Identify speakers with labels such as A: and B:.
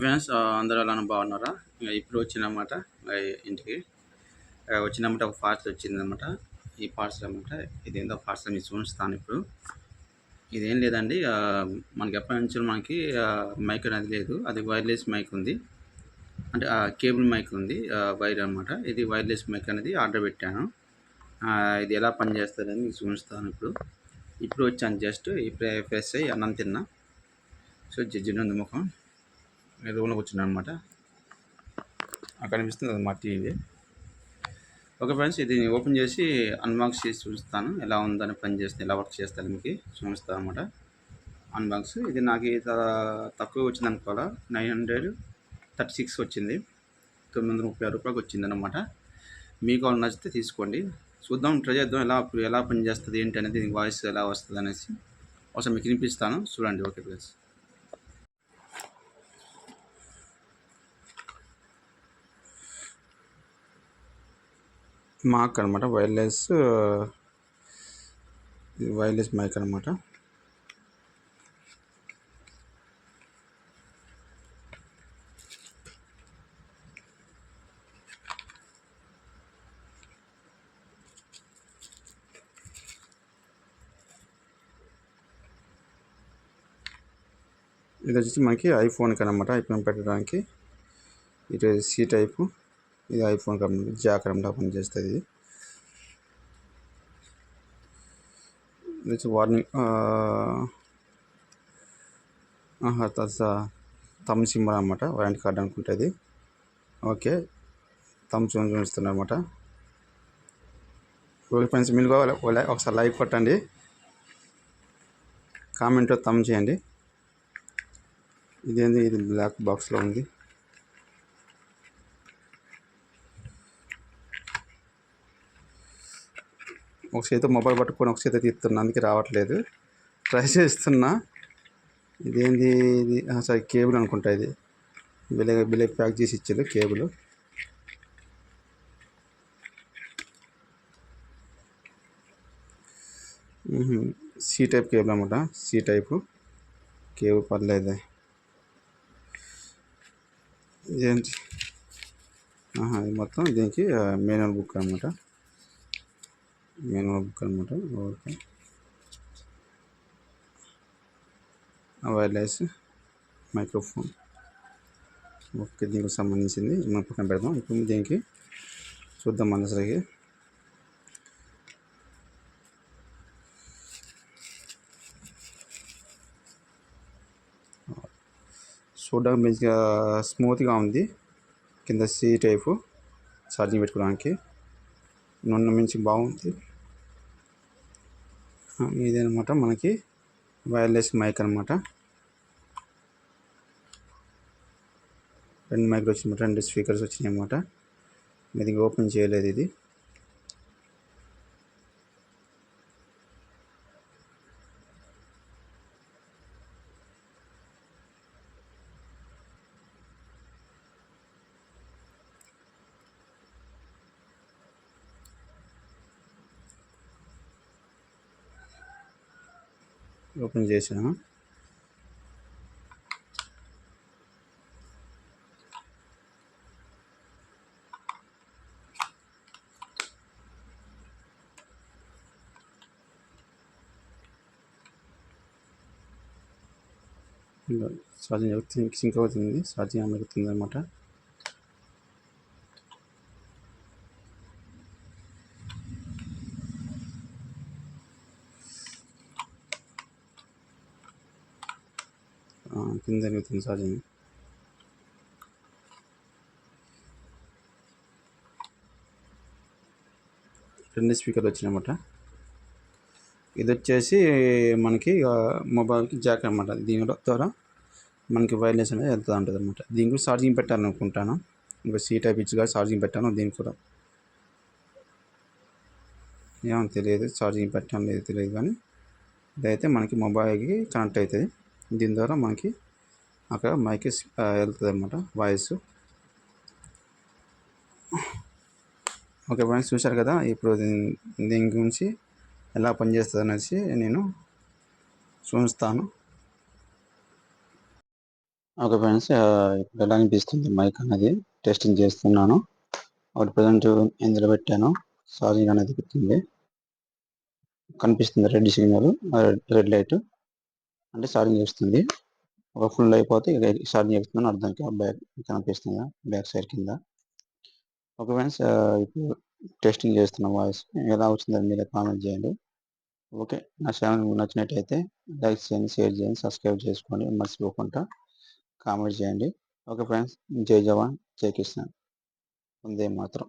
A: Friends అందరూ అలానే బాగున్నారా? ఇప్పుడు వచ్చిందన్నమాట ఇంటికి. ఆ, వచ్చినమాట ఒక పార్సల్ వచ్చిందన్నమాట. ఈ పార్సల్ అనమాట ఇదేందో పార్సల్ మీకు చూపిస్తాను ఇప్పుడు. ఇదేం లేదండి మనకి ఎప్పటి నుంచి మనకి మైక్ అనేది లేదు. అది వైర్లెస్ మైక్ ఉంది. అంటే కేబుల్ మైక్ ఉంది వైర్ అనమాట ఇది వైర్లెస్ మైక్ అనేది ఆర్డర్ పెట్టాను. ఇది ఎలా పనిచేస్తుందని మీకు చూపిస్తాను ఇప్పుడు. ఇప్పుడు వచ్చాను జస్ట్ ఇప్పుడే ఫ్రెష్ అయ్యి అన్నం తిన్నా. సో జడ్జి ఉంది ముఖం. నేను రూమ్లోకి కూర్చున్నాను అనమాట అక్కడ కనిపిస్తుంది అది మా టీవీ. ఓకే ఫ్రెండ్స్ ఇది ఓపెన్ చేసి అన్బాక్స్ చేసి చూస్తాను ఎలా ఉందని పని చేస్తే ఎలా వర్క్ చేస్తాను మీకు చూపిస్తాను అనమాట అన్బాక్స్ ఇది నాకు తక్కువ వచ్చింది అనుకోవాలా? నైన్ హండ్రెడ్ థర్టీ సిక్స్ వచ్చింది. తొమ్మిది వందల ముప్పై ఆరు రూపాయలకు వచ్చింది అనమాట మీకు వాళ్ళు నచ్చితే తీసుకోండి. చూద్దాం ట్రై చేద్దాం ఎలా ఎలా పనిచేస్తుంది ఏంటి అనేది దీనికి వాయిస్ ఎలా వస్తుంది అనేసి. ఒకసారి మీకు వినిపిస్తాను. చూడండి ఓకే ప్లీజ్ మాక్ అనమాట వైర్లెస్ ఇది వైర్లెస్ మైక్ అనమాట. ఇది వచ్చేసి మనకి ఐఫోన్కి అనమాట ఐఫోన్ పెట్టడానికి. ఇటు సి టైపు ఇది ఐఫోన్ కంపెనీ జాక్ అనమాట పనిచేస్తుంది. ఇది వార్నింగ్ తర్వాత తమ్ సింబల్ అనమాట వారంటీ కార్డ్ అనుకుంటుంది. ఓకే తమ్ సింబల్ చూపిస్తున్నారు అనమాట గూగుల్ ఫ్రెండ్స్ మీరు కూడా ఒకసారి లైక్ కొట్టండి. కామెంట్లో తమ్ చేయండి. ఇదేంది? ఇది బ్లాక్ బాక్స్లో ఉంది. ఒక చేతి మొబైల్ పట్టుకొని ఒక చేతి తీస్తున్నా అందుకే రావట్లేదు. ట్రై చేస్తున్నా. ఇదేంది ఇది? సరే కేబుల్ అనుకుంటా ఇది. బిలే బిలే ప్యాక్ చేసి ఇచ్చారు కేబుల్. సి టైప్ కేబుల్ అనమాట సి టైపు కేబుల్ పర్లేదు. ఇదేంటి? ఇది మొత్తం దీనికి మేనల్ బుక్ అనమాట మేనువల్ బుక్ అనమాట ఓకే వైర్లెస్ మైక్రోఫోన్. ఓకే దీనికి సంబంధించింది మన పక్కన పెడదాం. ఇప్పుడు దీనికి చూద్దాం మనసరికి చూడడానికి మంచిగా స్మూత్గా ఉంది. కింద సీ టైపు ఛార్జింగ్ పెట్టుకోవడానికి. నున్న మంచి బాగుంది. ఇదనమాట మనకి వైర్లెస్ మైక్ అనమాట. రెండు మైక్లు వచ్చినాయి రెండు స్పీకర్స్ వచ్చినాయి అనమాట ఇది ఓపెన్ చేయలేదు ఇది. ఓపెన్ చేసాను ఇంకా ఛార్జింగ్ సింక్ అవుతుంది ఛార్జింగ్ అమలుతుంది అనమాట కింద జరుగుతుంది ఛార్జింగ్ రెండు స్పీకర్లు వచ్చినాయన్నమాట. ఇది వచ్చేసి మనకి మొబైల్కి జాక్ అనమాట దీని ద్వారా మనకి వైర్లెస్ అనేది వెళ్తూ ఉంటుంది అనమాట దీనికి కూడా ఛార్జింగ్ పెట్టాలనుకుంటాను. ఇంకా సీ టైప్ ఇచ్చిగా ఛార్జింగ్ పెట్టాను దీనికి కూడా. ఏమో తెలియదు ఛార్జింగ్ పెట్టాను లేదు తెలియదు కానీ ఇదైతే మనకి మొబైల్కి కనెక్ట్ అవుతుంది. దీని ద్వారా మనకి అక్కడ మైక్ వెళ్తుంది అనమాట వాయిస్. ఓకే ఫ్రెండ్స్ చూశారు కదా ఇప్పుడు దీని దీని గురించి ఎలా పనిచేస్తుంది అనేసి నేను చూస్తాను. ఓకే ఫ్రెండ్స్ ఇప్పుడు ఎలా అనిపిస్తుంది మైక్ అనేది? టెస్టింగ్ చేస్తున్నాను. ఒకటి ప్రజెంట్ ఇందులో పెట్టాను. ఛార్జింగ్ అనేది పెట్టింది. కనిపిస్తుంది రెడ్ సిగ్నల్ రెడ్ లైట్. అంటే ఛార్జింగ్ చేస్తుంది ఒక ఫుల్ అయిపోతే ఛార్జింగ్ చేస్తుందని అర్థం బ్యాక్ కనిపిస్తుంది. బ్యాక్ సైడ్ కింద. ఓకే ఫ్రెండ్స్ ఇప్పుడు టెస్టింగ్ చేస్తున్న వాయిస్. ఎలా వచ్చిందని మీరు కామెంట్ చేయండి. ఓకే నా ఛానల్ నచ్చినట్టయితే లైక్ చేయండి షేర్ చేయండి సబ్స్క్రైబ్ చేసుకోండి. మర్చిపోకుండా కామెంట్ చేయండి. ఓకే ఫ్రెండ్స్ జై జవాన్ జై కిషన్ వందే మాత్రం.